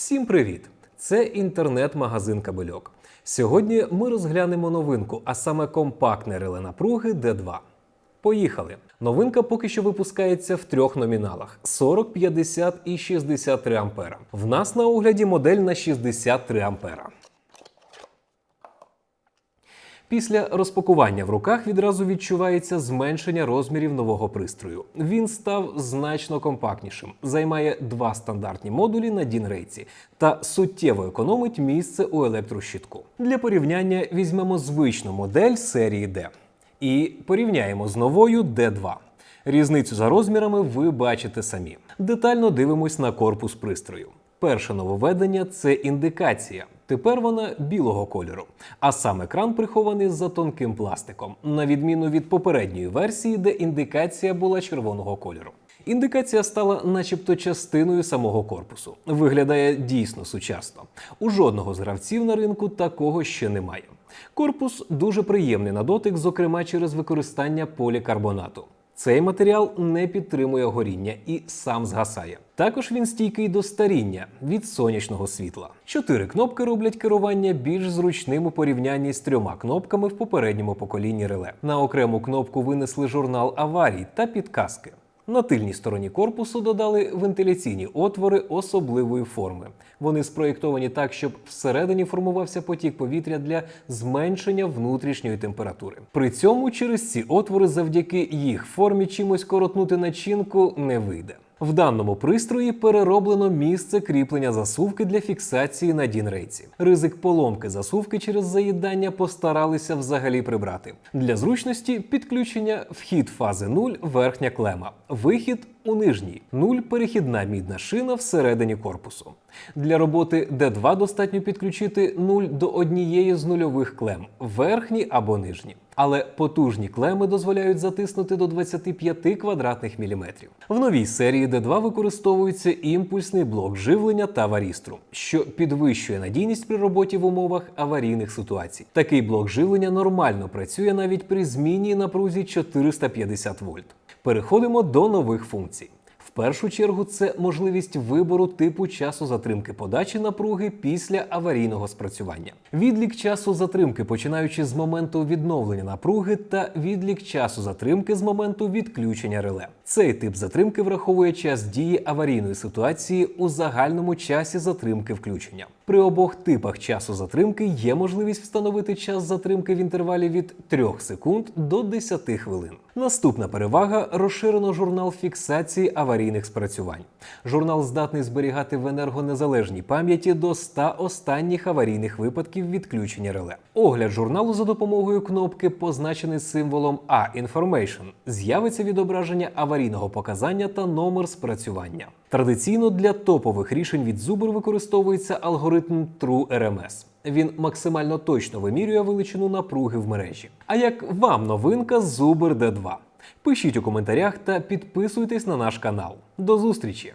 Всім привіт! Це інтернет-магазин Кабельок. Сьогодні ми розглянемо новинку, а саме компактне реле напруги D2. Поїхали! Новинка поки що випускається в трьох номіналах: 40, 50 і 63 ампера. В нас на огляді модель на 63 ампера. Після розпакування в руках відразу відчувається зменшення розмірів нового пристрою. Він став значно компактнішим, займає два стандартні модулі на DIN-рейці та суттєво економить місце у електрощитку. Для порівняння візьмемо звичну модель серії D і порівняємо з новою D2. Різницю за розмірами ви бачите самі. Детально дивимось на корпус пристрою. Перше нововведення це індикація. Тепер вона білого кольору, а сам екран прихований за тонким пластиком, на відміну від попередньої версії, де індикація була червоного кольору. Індикація стала начебто частиною самого корпусу. Виглядає дійсно сучасно. У жодного з гравців на ринку такого ще немає. Корпус дуже приємний на дотик, зокрема через використання полікарбонату. Цей матеріал не підтримує горіння і сам згасає. Також він стійкий до старіння від сонячного світла. Чотири кнопки роблять керування більш зручним у порівнянні з трьома кнопками в попередньому поколінні реле. На окрему кнопку винесли журнал аварій та підказки. На тильній стороні корпусу додали вентиляційні отвори особливої форми. Вони спроєктовані так, щоб всередині формувався потік повітря для зменшення внутрішньої температури. При цьому через ці отвори, завдяки їх формі, чимось коротнути начинку не вийде. В даному пристрої перероблено місце кріплення засувки для фіксації на дінрейці. Ризик поломки засувки через заїдання постаралися взагалі прибрати. Для зручності підключення вхід фази 0 верхня клема, вихід у нижній, 0 перехідна мідна шина всередині корпусу. Для роботи D2 достатньо підключити 0 до однієї з нульових клем, верхні або нижні. Але потужні клеми дозволяють затиснути до 25 квадратних міліметрів. В новій серії D2 використовується імпульсний блок живлення та варістру, що підвищує надійність при роботі в умовах аварійних ситуацій. Такий блок живлення нормально працює навіть при змінній напрузі 450 вольт. Переходимо до нових функцій. В першу чергу це можливість вибору типу часу затримки подачі напруги після аварійного спрацювання. Відлік часу затримки, починаючи з моменту відновлення напруги, та відлік часу затримки з моменту відключення реле. Цей тип затримки враховує час дії аварійної ситуації у загальному часі затримки включення. При обох типах часу затримки є можливість встановити час затримки в інтервалі від 3 секунд до 10 хвилин. Наступна перевага розширено журнал фіксації аварійних спрацювань. Журнал здатний зберігати в енергонезалежній пам'яті до 100 останніх аварійних випадків відключення реле. Огляд журналу за допомогою кнопки, позначений символом A Information, з'явиться відображення аварійного показання та номер спрацювання. Традиційно для топових рішень від Zubr використовується алгоритм True RMS. Він максимально точно вимірює величину напруги в мережі. А як вам новинка з Uber D2? Пишіть у коментарях та підписуйтесь на наш канал. До зустрічі!